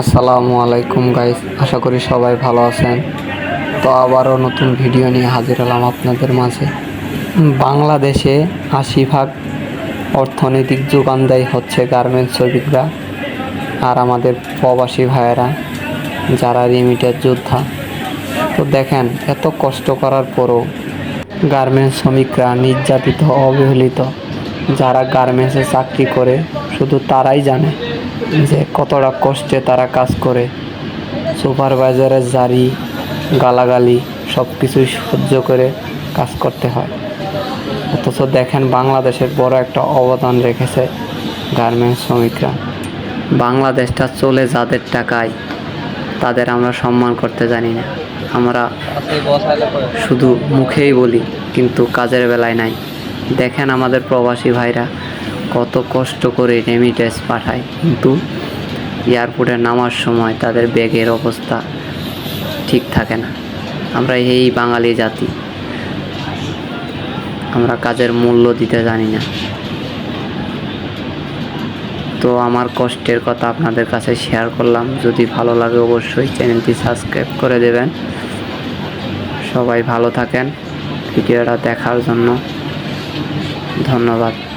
আসসালামু আলাইকুম গাইস আশা করি সবাই ভালো আছেন। তো আবারও নতুন ভিডিও নিয়ে হাজির হলাম আপনাদের মাঝে। বাংলাদেশে আশি ভাগ অর্থনৈতিক যোগান দেয় হচ্ছে গার্মেন্টস শ্রমিকরা আর আমাদের প্রবাসী ভাইয়েরা, যারা রিমিটের যোদ্ধা। তো দেখেন, এত কষ্ট করার পরও গার্মেন্টস শ্রমিকরা নির্যাতিত, অবহেলিত, যারা গার্মেন্টসে চাকরি করে, শুধু তারাই জানে। যে কতটা কষ্টে তারা কাজ করে। সুপারভাইজারের জারি, গালাগালি সব কিছুই সহ্য করে কাজ করতে হয়। অথচ দেখেন বাংলাদেশের বড় একটা অবদান রেখেছে গার্মেন্টস শ্রমিকরা। বাংলাদেশটা চলে যাদের টাকায়, তাদের আমরা সম্মান করতে জানি না। আমরা শুধু মুখেই বলি, কিন্তু কাজের বেলায় নাই। দেখেন আমাদের প্রবাসী ভাইরা কত কষ্ট করে রেমিটেন্স পাঠায়। কিন্তু এয়ারপোর্টে নামার সময় তাদের ব্যাগের অবস্থা ঠিক থাকে না। আমরা এই বাঙালি জাতি। আমরা কাজের মূল্য দিতে জানি না। তো আমার কষ্টের কথা আপনাদের কাছে শেয়ার করলাম। যদি ভালো লাগে অবশ্যই চ্যানেলটি সাবস্ক্রাইব করে দেবেন। সবাই ভালো থাকেন। ভিডিওটা দেখার জন্য ধন্যবাদ।